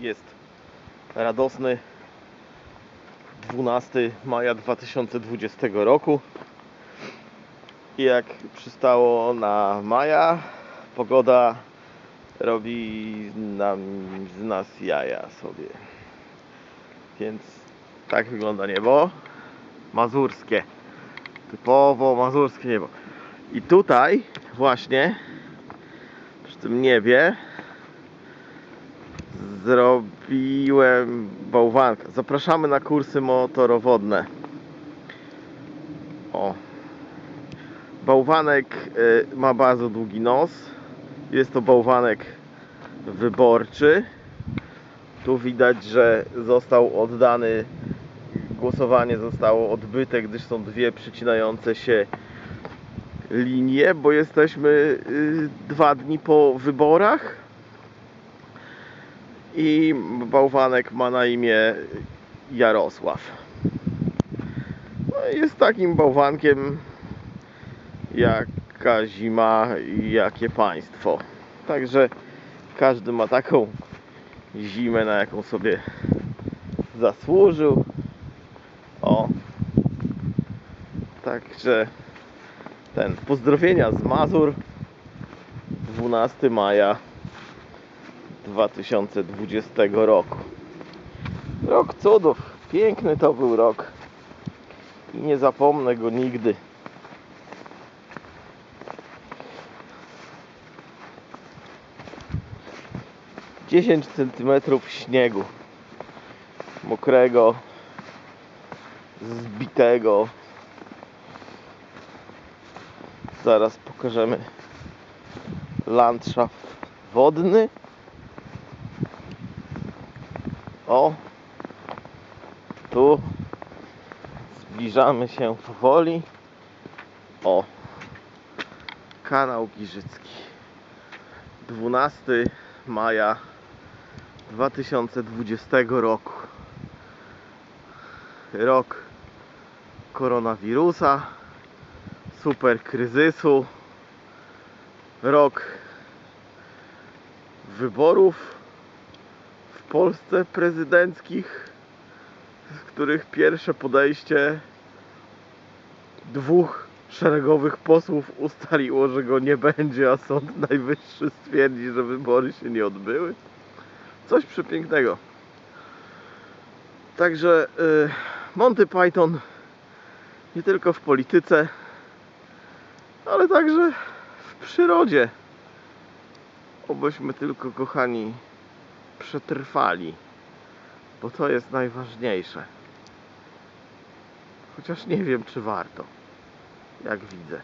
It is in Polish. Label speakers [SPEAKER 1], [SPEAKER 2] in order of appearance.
[SPEAKER 1] Jest radosny 12 maja 2020 roku. I jak przystało na maja, pogoda robi nam z nas jaja sobie. Więc tak wygląda niebo. Mazurskie. Typowo mazurskie niebo. I tutaj właśnie przy tym niebie zrobiłem bałwanka. Zapraszamy na kursy motorowodne. O. Bałwanek y, ma bardzo długi nos. Jest to bałwanek wyborczy. Tu widać, że został oddany, głosowanie zostało odbyte, gdyż są dwie przycinające się linie, bo jesteśmy y, dwa dni po wyborach. I bałwanek ma na imię Jarosław. No, jest takim bałwankiem jaka zima i jakie państwo. Także każdy ma taką zimę, na jaką sobie zasłużył. O. Także ten pozdrowienia z Mazur 12 maja 2020 roku. Rok cudów. Piękny to był rok. I nie zapomnę go nigdy. Dziesięć centymetrów śniegu. Mokrego. Zbitego. Zaraz pokażemy landschaft wodny. O, tu zbliżamy się powoli. O, kanał Giżycki. 12 maja 2020 roku. Rok koronawirusa, super kryzysu, rok wyborów Polsce prezydenckich, z których pierwsze podejście dwóch szeregowych posłów ustaliło, że go nie będzie, a Sąd Najwyższy stwierdzi, że wybory się nie odbyły. Coś przepięknego. Także y, Monty Python nie tylko w polityce, ale także w przyrodzie. Obyśmy tylko, kochani, przetrwali, bo to jest najważniejsze. Chociaż nie wiem, czy warto, jak widzę.